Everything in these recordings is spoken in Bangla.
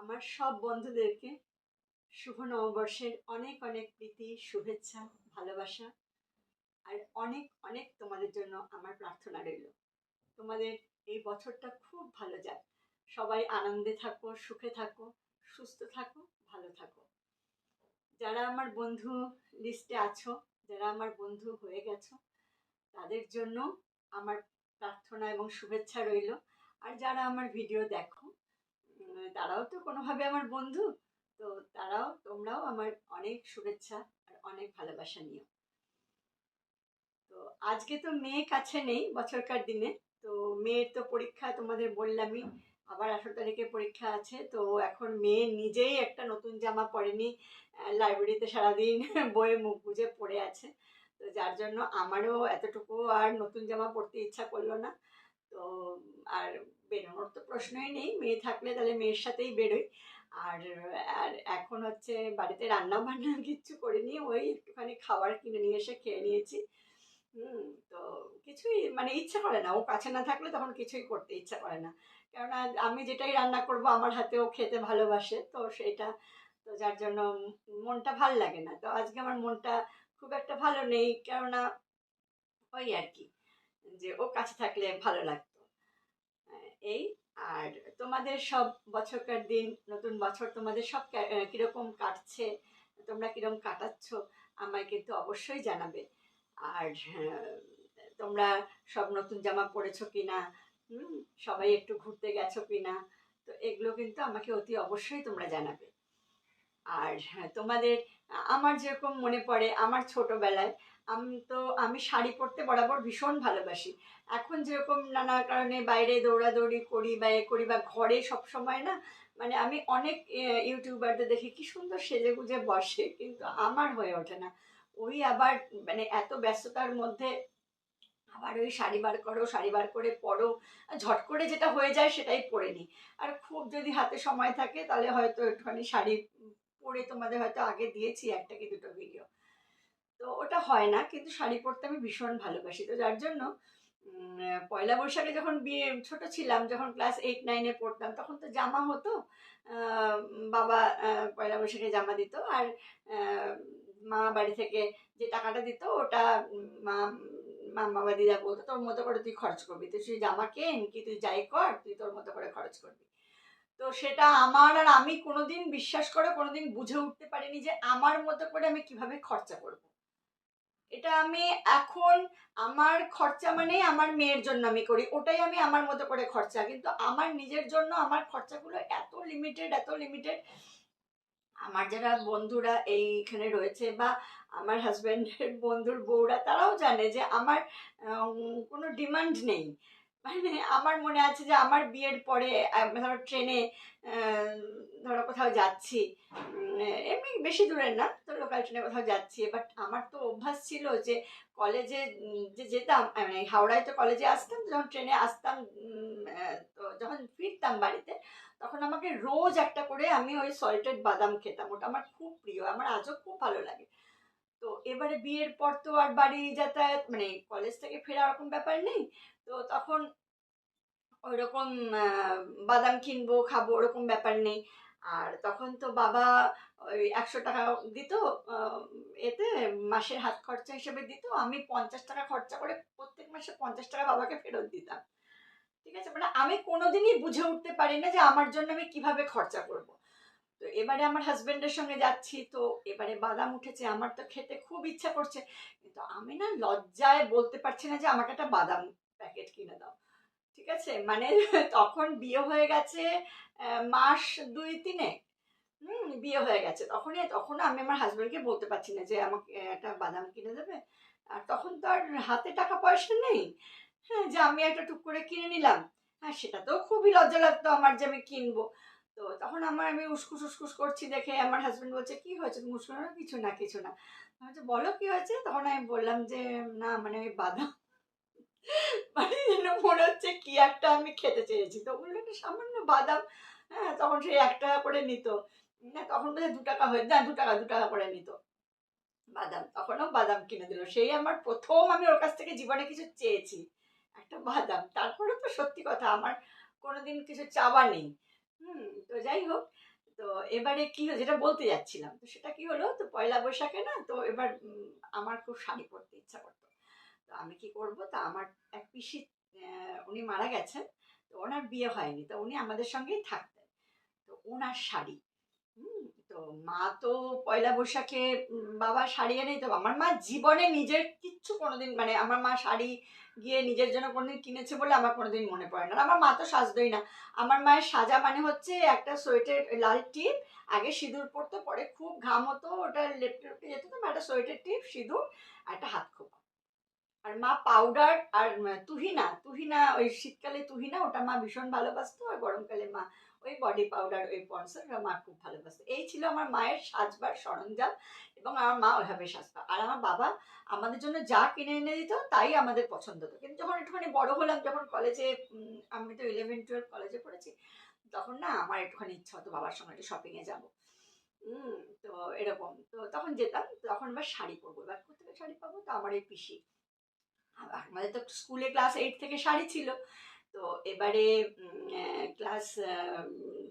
আমার সব বন্ধুদেরকে শুভ নববর্ষের অনেক অনেক প্রীতি, শুভেচ্ছা, ভালোবাসা আর অনেক অনেক তোমাদের জন্য আমার প্রার্থনা রইল। তোমাদের এই বছরটা খুব ভালো যাক। সবাই আনন্দে থাকো, সুখে থাকো, সুস্থ থাকো, ভালো থাকো। যারা আমার বন্ধু লিস্টে আছো, যারা আমার বন্ধু হয়ে গেছো, তাদের জন্য আমার প্রার্থনা এবং শুভেচ্ছা রইল। আর যারা আমার ভিডিও দেখো তারাও তো কোনোভাবে আমার বন্ধু। তো তারাও, তোমরাও আমার অনেক শুভেচ্ছা আর অনেক ভালোবাসা নিও। তো আজকে তো মেয়ে কাছে নেই বছরকার দিনে। তো মেয়ের তো পরীক্ষা তোমাদের বললামই, আবার আঠারো তারিখে পরীক্ষা আছে। তো এখন মেয়ে নিজেই একটা নতুন জামা পরেনি। লাইব্রেরিতে সারাদিন বইয়ে মুখ বুঝে পড়ে আছে। তো যার জন্য আমারও এতটুকু আর নতুন জামা পরতে ইচ্ছা করল না। তো, আর বেরোনোর তো প্রশ্নই নেই। মেয়ে থাকলে তাহলে মেয়ের সাথেই বেরোই। আর আর এখন হচ্ছে বাড়িতে রান্না বান্না কিচ্ছু করিনি। ওই একটুখানি খাবার কিনে নিয়ে এসে খেয়ে নিয়েছি। তো কিছুই মানে ইচ্ছা করে না। ও কাছে না থাকলে তখন কিছুই করতে ইচ্ছা করে না। কেননা আমি যেটাই রান্না করব আমার হাতেও খেতে ভালোবাসে, তো সেটা, তো যার জন্য মনটা ভালো লাগে না। তো আজকে আমার মনটা খুব একটা ভালো নেই। কেননা ওই আর কি। যে ও কাছে থাকলে ভালো লাগতো। এই, আর তোমাদের সব বছরকার দিন, নতুন বছর তোমাদের সব কা- কীরকম কাটছে, তোমরা কীরকম কাটাচ্ছ, আমায় কিন্তু অবশ্যই জানাবে। আর তোমরা সব নতুন জামা পরেছো কিনা, হুম, সবাই একটু ঘুরতে গেছো কিনা, তো এগুলো কিন্তু আমাকে অতি অবশ্যই তোমরা জানাবে। আর হ্যাঁ, তোমাদের আমার যেরকম মনে পড়ে আমার ছোটবেলায় আমি তো আমি শাড়ি পরতে বরাবর ভীষণ ভালোবাসি। এখন যেরকম নানা কারণে বাইরে দৌড়াদৌড়ি করি বা এ করি বা ঘরে সব সময় না মানে আমি অনেক ইউটিউবারদের দেখি কি সুন্দর সেজে গুজে বসে কিন্তু আমার হয়ে ওঠে না। ওই আবার মানে এত ব্যস্ততার মধ্যে আবার ওই শাড়ি বার করো শাড়ি বার করে পরো ঝট করে যেটা হয়ে যায় সেটাই পরে নিই। আর খুব যদি হাতে সময় থাকে তাহলে হয়তো একটুখানি শাড়ি পরে তোমাদের হয়তো আগে দিয়েছি একটা কি দুটো ভিডিও তো ওটা হয় না, কিন্তু শাড়ি পরতে আমি ভীষণ ভালোবাসি। তো যার জন্য পয়লা বৈশাখে যখন বিয়ে, ছোট ছিলাম, যখন ক্লাস এইট নাইনে পড়তাম, তখন তো জামা হতো বাবা পয়লা বৈশাখে জামা দিত। আর মা বাড়ি থেকে যে টাকাটা দিত, ওটা মা মা, বাবা, দিদা বলতো, তোর মতো করে তুই খরচ করবি। তুই জামা কেন, কি তুই যাই কর, তুই তোর মতো করে খরচ করবি। তো সেটা আমার আর আমি কোনোদিন বিশ্বাস করে কোনোদিন বুঝে উঠতে পারিনি যে আমার মতো করে আমি কীভাবে খরচা করব। এটা আমি এখন আমার খরচা মানে আমার মেয়ের জন্য আমি করি, ওটাই আমি আমার মতো করে খরচা। কিন্তু আমার নিজের জন্য আমার খরচাগুলো এত লিমিটেড এত লিমিটেড আমার যারা বন্ধুরা এইখানে রয়েছে বা আমার হাজব্যান্ডের বন্ধুর বউরা, তারাও জানে যে আমার কোনো ডিমান্ড নেই। মানে আমার মনে আছে যে আমার বিয়ের পরে ধরো ট্রেনে ধরো কোথাও যাচ্ছি এমনি বেশি দূরের না তো লোকাল ট্রেনে কোথাও যাচ্ছি বাট আমার তো অভ্যাস ছিল যে কলেজে যে যেতাম মানে হাওড়ায় তো কলেজে আসতাম, যখন ট্রেনে আসতাম তো যখন ফিরতাম বাড়িতে, তখন আমাকে রোজ একটা করে আমি ওই সল্টেড বাদাম খেতাম, ওটা আমার খুব প্রিয়, আমার আজও খুব ভালো লাগে। এবারে বিয়ের পর তো আর বাড়ি যাতায়াত মানে কলেজ থেকে ফেরা ওরকম ব্যাপার নেই। তো তখন ওই রকম বাদাম কিনবো, খাব ওরকম ব্যাপার নেই। আর তখন তো বাবা ওই একশো টাকা দিত এতে মাসের হাত খরচা হিসেবে দিত। আমি পঞ্চাশ টাকা খরচা করে প্রত্যেক মাসে পঞ্চাশ টাকা বাবাকে ফেরত দিতাম। ঠিক আছে? মানে আমি কোনোদিনই বুঝে উঠতে পারি না যে আমার জন্য আমি কীভাবে খরচা করব। তো এবারে আমার হাজবেন্ডের সঙ্গে যাচ্ছি, তো এবারে বাদাম উঠেছে, আমার তো খেতে খুব ইচ্ছা করছে। কিন্তু আমি না লজ্জায় বলতে পারছি না যে আমাকে একটা বাদাম প্যাকেট কিনে দাও। ঠিক আছে? মানে তখন বিয়ে হয়ে গেছে মাস দুই তিনে। হুম, বিয়ে হয়ে গেছে। তখনই, তখন আমি আমার হাজবেন্ডকে বলতে পারছি না যে আমাকে একটা বাদাম কিনে দেবে। আর তখন তো আর হাতে টাকা পয়সা নেই। হ্যাঁ যে আমি একটা টুক করে কিনে নিলাম। হ্যাঁ সেটা তো খুবই লজ্জা লাগতো আমার যে আমি কিনবো। তো তখন আমার আমি উসকুস উসকুস করছি দেখে আমার হাজব্যান্ড বলছে কি হয়েছে? তুমি উসকুস কিছু না কিছু না। বলছি, বলো কি হয়েছে? তখন আমি বললাম যে না মানে আমি বাদাম। মানে যেন মনে হচ্ছে কি একটা আমি খেতে চেয়েছি। তো বলল একটা সামান্য বাদাম। হ্যাঁ তখন সেই এক টাকা করে নিত। না তখন বোধহয় দু টাকা হয়ে না দু টাকা দু টাকা করে নিত। বাদাম তখনও বাদাম কিনে দিল। সেই আমার প্রথম আমি ওর কাছ থেকে জীবনে কিছু চেয়েছি একটা বাদাম। তারপরে তো সত্যি কথা আমার কোনোদিন কিছু চাওয়া নেই। হুম তো যাই হোক তো এবারে কি হলো যেটা বলতে যাচ্ছিলাম তো সেটা কি হলো তো পয়লা বৈশাখে না তো এবার আমার খুব শাড়ি পরতে ইচ্ছা করতো। তো আমি কি করব তা আমার এক পিসি উনি মারা গেছেন তো ওনার বিয়ে হয়নি তো উনি আমাদের সঙ্গেই থাকতেন। তো ওনার শাড়ি হুম, তো মা তো পয়লা বৈশাখে বাবা শাড়ি এনেই তো আমার মা জীবনে নিজের কিচ্ছু কোনোদিন মানে আমার মা শাড়ি গিয়ে নিজের জন্য কোনোদিন কিনেছে বলে আমার কোনোদিন মনে পড়ে না। আমার মা তো সাজতোই না। আমার মায়ের সাজা মানে হচ্ছে একটা সোয়েটার, লাল টিপ, আগে সিঁদুর পরতো, পরে খুব ঘাম হতো, ওটা লেপটে লেপটে যেত তো একটা সোয়েটার টিপ, সিঁদুর, আর একটা হাত খোপা। আর মা পাউডার আর তুহিনা তুহিনা, ওই শীতকালে তুহিনা, ওটা মা ভীষণ ভালোবাসতো, আর গরমকালে মা ওই বডি পাউডার ওই পন্সর মা খুব ভালোবাসতো। এই ছিল আমার মায়ের সাজবার সরঞ্জাম এবং আমার মা ওইভাবে সাজতো। আর আমার বাবা আমাদের জন্য যা কিনে এনে দিত, তাই আমাদের পছন্দ হতো। কিন্তু যখন একটুখানি বড় হলাম, যখন কলেজে আমি তো ইলেভেন টুয়েলভ কলেজে পড়েছি, তখন না আমার একটুখানি ইচ্ছা হতো বাবার সঙ্গে একটু শপিংয়ে যাব। তো এরকম। তো তখন যেতাম, তখন এবার শাড়ি পরবো। এবার কোথেকে শাড়ি পাবো? তো আমার এই পিসি। আমাদের তো স্কুলে ক্লাস এইট থেকে শাড়ি ছিল। তো এবারে ক্লাস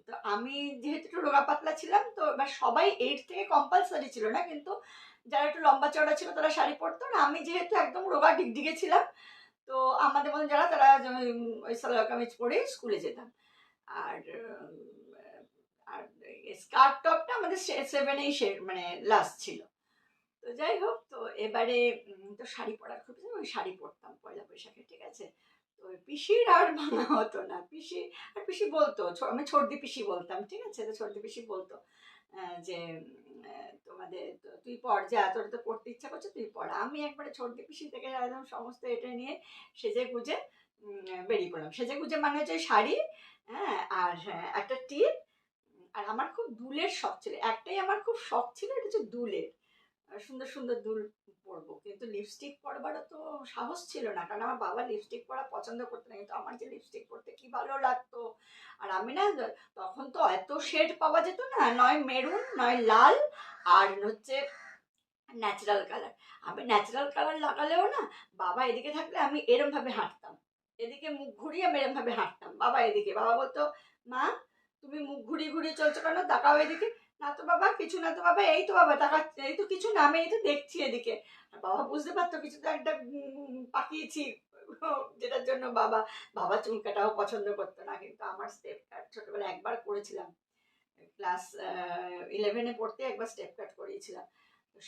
তো আমি যেহেতু একটু রোগা পাতলা ছিলাম, তো এবার সবাই এইট থেকে কম্পালসারি ছিল না, কিন্তু যারা একটু লম্বা চড়া ছিল তারা শাড়ি পরতো না। আমি যেহেতু একদম রোগা ডিগডিগে ছিলাম, তো আমাদের মধ্যে যারা, তারা ওই সালোয়ার কামিজ পরে স্কুলে যেতাম। আর আর স্কার্ট টপটা আমাদের সেভেনেই মানে লাস্ট ছিল। তো যাই হোক, তো এবারে তো শাড়ি পরার খুব ওই শাড়ি পরতাম, পয়লা বৈশাখে, ঠিক আছে? তো পিসির আর মানা হতো না। পিসি আর পিসি বলতো আমি ছর্দি পিসি বলতাম ঠিক আছে? তো ছর্দি পিসি বলতো যে তোমাদের তুই পড় যা তোর তো পড়তে ইচ্ছা করছে তুই পড়। আমি একবারে ছর্দি পিসি থেকে একদম সমস্ত এটা নিয়ে সেজে গুজে বেরিয়ে পড়লাম। সেজে গুজে মানে হচ্ছে শাড়ি হ্যাঁ আর হ্যাঁ, একটা টিপ আর আমার খুব দুলের শখ ছিল। একটাই আমার খুব শখ ছিল এটা হচ্ছে দুলের। সুন্দর সুন্দর দুল পরবো। কিন্তু লিপস্টিক পরবারও তো সাহস ছিল না। কারণ আমার বাবা লিপস্টিক পরা পছন্দ করতো না। কিন্তু আমার যে লিপস্টিক পরতে কি ভালো লাগতো? আর আমি না, তখন তো এত শেড পাওয়া যেত না। নয় মেরুন নয় লাল, আর হচ্ছে ন্যাচারাল কালার আমি ন্যাচারাল কালার লাগালেও না, বাবা এদিকে থাকলে আমি এরমভাবে হাঁটতাম। এদিকে মুখ ঘুরিয়ে আমি এরমভাবে হাঁটতাম। বাবা এদিকে, বাবা বলতো, মা, তুমি মুখ ঘুরিয়ে ঘুরিয়ে চলছো কেন? তাকাও এদিকে। না তো বাবা, কিছু না তো বাবা, এই তো বাবা, টাকা, এই তো কিছু না, আমি এই তো দেখছি এদিকে। বাবা বুঝতে পারতো, কিছু তো একটা পাকিয়েছি যেটার জন্য বাবা বাবা চুল কাটাও পছন্দ করতো না, কিন্তু আমার স্টেপ কাট ছোটবেলায় একবার করেছিলাম। ক্লাস ইলেভেনে পড়তে একবার স্টেপ কাট করিয়েছিলাম।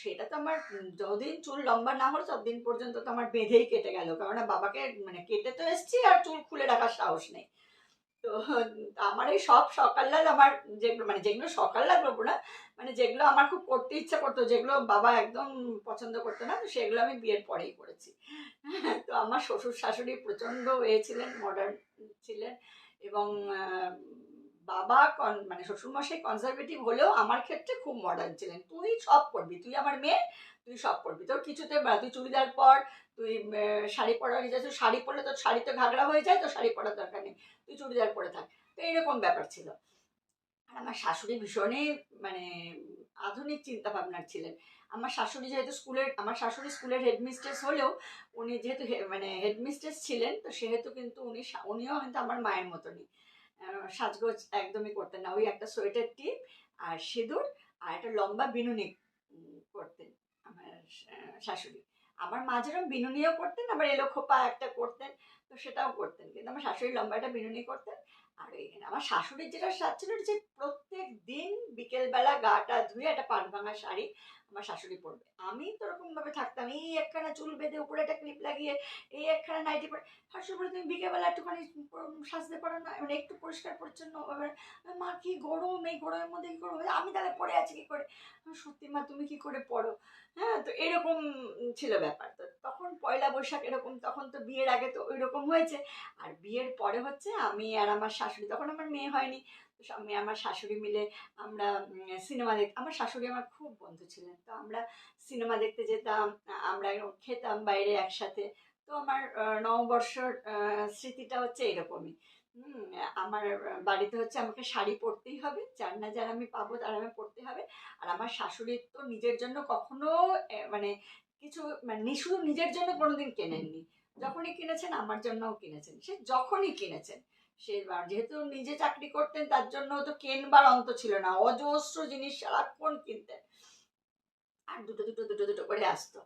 সেটা তো আমার যতদিন চুল লম্বা না হলো, ততদিন পর্যন্ত তো আমার বেঁধেই কেটে গেল। কারণ বাবাকে মানে কেটে তো এসছি আর চুল খুলে রাখার সাহস নেই। তো, আমার এই সব সকাললাল আমার যেগুলো মানে যেগুলো সকাললাল বলব না মানে যেগুলো আমার খুব করতে ইচ্ছা করতো, যেগুলো বাবা একদম পছন্দ করতো না তো সেগুলো আমি বিয়ের পরেই করেছি। তো আমার শ্বশুর শাশুড়ি প্রচণ্ড এ ছিলেন মডার্ন ছিলেন এবং বাবা কন মানে শ্বশুরমশাই কনজারভেটিভ হলেও আমার ক্ষেত্রে খুব মডার্ন ছিলেন। তুই সব করবি, তুই আমার মেয়ে তুই সব পড়বি তোর কিছুতে তুই চুড়িদার পর তুই শাড়ি পরার ইচ্ছা আছে, শাড়ি পরলে তোর শাড়ি তো ঘাগড়া হয়ে যায় তো শাড়ি পরার দরকার নেই। তুই চুড়িদার পরে থাক। তো এইরকম ব্যাপার ছিল। আর আমার শাশুড়ি ভীষণই মানে আধুনিক চিন্তা ভাবনার ছিলেন। আমার শাশুড়ি যেহেতু স্কুলের আমার শাশুড়ি স্কুলের হেডমিস্ট্রেস হলেও উনি যেহেতু মানে হেডমিস্ট্রেস ছিলেন তো সেহেতু কিন্তু উনি উনিও কিন্তু আমার মায়ের মতনই। সাজগোজ একদমই করতেন না। ওই একটা সোয়েটার টিপ আর সিঁদুর আর একটা লম্বা বিনুনি করতেন। আমার শাশুড়ি। আমার মা যেরকম বিনুনিও করতেন, আবার এলো খোপা একটা করতেন, তো সেটাও করতেন। কিন্তু আমার শাশুড়ি লম্বা একটা বিনুনি করতেন। আর, আমার শাশুড়ির যেটা সাজ ছিল যে প্রত্যেক দিন বিকেলবেলা গাটা ধুয়ে একটা পাট ভাঙা শাড়ি আমার শাশুড়ি পরবে। আমি তো ওরকম ভাবে থাকতাম, এই একখানা চুল বেঁধে উপরে একটা ক্লিপ লাগিয়ে, এই একখানা নাইটি পরে, শাশুড়ি বলে তুমি বিকেলবেলা একটুখানি সাজতে পারো না মানে একটু পরিষ্কার পরিচ্ছন্ন মা, কি গরম, এই গরমের মধ্যে কি করব আমি তাহলে পরে আছি কি করে? সত্যি মা, তুমি কি করে পড়ো? হ্যাঁ তো এরকম ছিল ব্যাপার। তো তখন পয়লা বৈশাখ এরকম, তখন তো বিয়ের আগে তো ওই রকম হয়েছে। আর বিয়ের পরে হচ্ছে আমি আর আমার শাশুড়ি, তখন আমার মেয়ে হয়নি। তো আমি আমার শাশুড়ি মিলে আমরা সিনেমা দেখ আমার শাশুড়ি আমার খুব বন্ধু ছিলেন। তো আমরা সিনেমা দেখতে যেতাম, আমরা খেতাম বাইরে একসাথে। তো আমার নববর্ষর স্মৃতিটা হচ্ছে এরকমই। আমার বাড়িতে হচ্ছে আমাকে শাড়ি পরতেই হবে। যার না যার আমি পাবো তার আমি পরতে হবে। আর আমার শাশুড়ির তো নিজের জন্য কখনো মানে কিছু মানে নি- শুধু নিজের জন্য কোনোদিন কেনেননি। যখনই কিনেছেন, আমার জন্যও কিনেছেন। সে যখনই কিনেছেন, সে যেহেতু নিজে চাকরি করতেন, তার জন্য তো কেনবার অন্ত ছিল না। অজস্র জিনিস সারাক্ষণ কিনতেন। আর দুটো দুটো দুটো দুটো করে আসতো।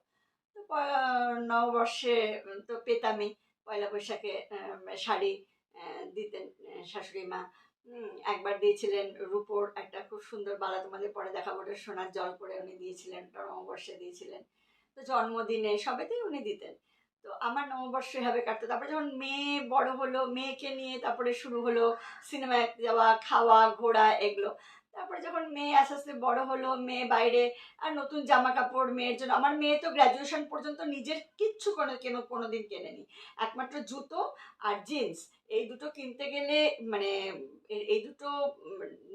তো নববর্ষে তো পেতামই। পয়লা বৈশাখে শাড়ি দিতেন শাশুড়ি মা। একবার দিয়েছিলেন রূপোর একটা খুব সুন্দর বালা তোমাদের পরে দেখাবো সোনার জল করে উনি দিয়েছিলেন নববর্ষে দিয়েছিলেন। তো জন্মদিনে সবেতেই উনি দিতেন। তো আমার নববর্ষ এভাবে কাটতো তারপরে যখন মেয়ে বড় হলো, মেয়েকে নিয়ে তারপরে শুরু হলো সিনেমায় যাওয়া, খাওয়া, ঘোরা, এগুলো। তারপরে যখন মেয়ে আস্তে আস্তে বড় হলো, মেয়ে বাইরে, আর নতুন জামা কাপড় মেয়ের জন্য, আমার মেয়ে তো গ্র্যাজুয়েশন পর্যন্ত নিজের কিচ্ছু কোনো, কেন কোনো দিন কেনেনি। একমাত্র জুতো আর জিন্স এই দুটো কিনতে গেলে মানে এই দুটো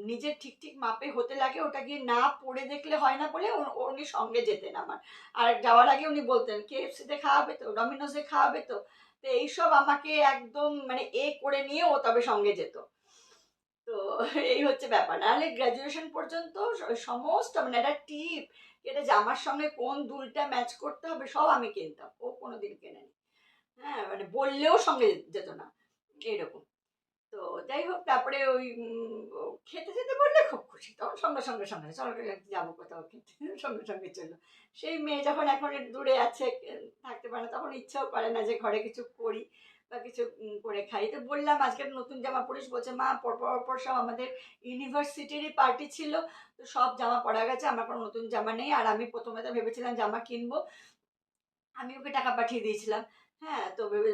নিজের ঠিক ঠিক মাপে হতে লাগে, ওটা গিয়ে না পরে দেখলে হয় না বলে উনি সঙ্গে যেতেন আমার। আর যাওয়ার আগে উনি বলতেন, কেএফসিতে খাওয়াবে তো? ডমিনোসে খাওয়াবে তো? তো এইসব আমাকে একদম মানে এ করে নিয়ে ও তবে সঙ্গে যেত। তো এই হচ্ছে ব্যাপার। নাহলে গ্র্যাজুয়েশন পর্যন্ত সমস্ত মানে একটা টিপ এটা জামার সঙ্গে কোন দুলটা ম্যাচ করতে হবে সব আমি কিনতাম। ও কোনো কোনোদিন কেনেনি। হ্যাঁ মানে বললেও সঙ্গে যেত না। এইরকম। তো যাই হোক, তারপরে ওই খেতে যেতে বললে খুব খুশি। তখন সঙ্গে সঙ্গে সঙ্গে চলো যাব কোথাও খেতে। সঙ্গে সঙ্গে চলল সেই মেয়ে যখন এখন দূরে আছে, থাকতে পারে না, তখন ইচ্ছাও করে না যে ঘরে কিছু করি। বা কিছু করে খাই। তো বললাম, আজকে নতুন জামা পরিস বলছে, মা, পর পর পর সব আমাদের ইউনিভার্সিটিরই পার্টি ছিল, তো সব জামা পরা গেছে, আমার কোনো নতুন জামা নেই। আর আমি প্রথমে তো ভেবেছিলাম জামা কিনবো। আমি ওকে টাকা পাঠিয়ে দিয়েছিলাম। হ্যাঁ তো ভেবে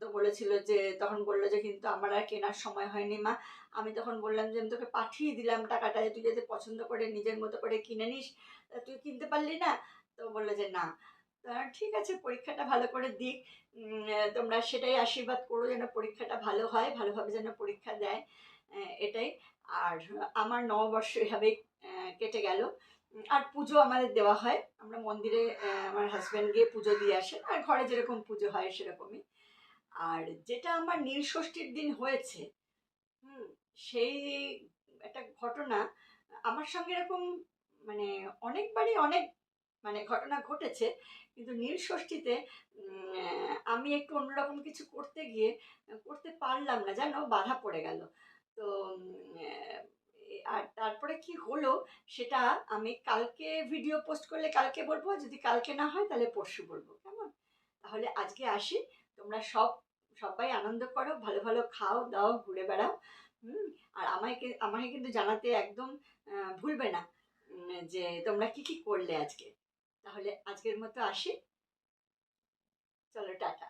তো বলেছিল যে, তখন বলল যে, কিন্তু আমার আর কেনার সময় হয়নি, মা। আমি তখন বললাম যে, আমি তোকে পাঠিয়ে দিলাম টাকাটা তুই যাতে পছন্দ করে নিজের মতো করে কিনে নিস তুই কিনতে পারলি না? তো বলল যে, না। ঠিক আছে, পরীক্ষাটা ভালো করে দিক। তোমরা সেটাই আশীর্বাদ করো যেন পরীক্ষাটা ভালো হয়, ভালোভাবে যেন পরীক্ষা দেয় এটাই। আর আমার নববর্ষ এভাবেই কেটে গেল। আর পুজো আমাদের দেওয়া হয়। আমরা মন্দিরে আমার হাজব্যান্ড গিয়ে পুজো দিয়ে আসেন। আর ঘরে যেরকম পুজো হয় সেরকমই। আর যেটা আমার নীল ষষ্ঠীর দিন হয়েছে সেই একটা ঘটনা আমার সঙ্গে এরকম মানে অনেকবারই অনেক মানে ঘটনা ঘটেছে। কিন্তু নীল ষষ্ঠীতে আমি একটু অন্যরকম কিছু করতে গিয়ে, করতে পারলাম না, জানো, বাধা পড়ে গেল। তো আর তারপরে কি হলো, সেটা আমি কালকে ভিডিও পোস্ট করলে কালকে বলব যদি কালকে না হয়, তাহলে পরশু বলব, কেমন? তাহলে আজকে আসি, তোমরা সব, সবাই আনন্দ করো, ভালো ভালো খাও, দাও, ঘুরে বেড়াও, হুম? আর আমাকে আমাকে কিন্তু জানাতে একদম ভুলবে না যে তোমরা কি কি করলে আজকে? তাহলে আজকের মতো আসি। চলো টাটা।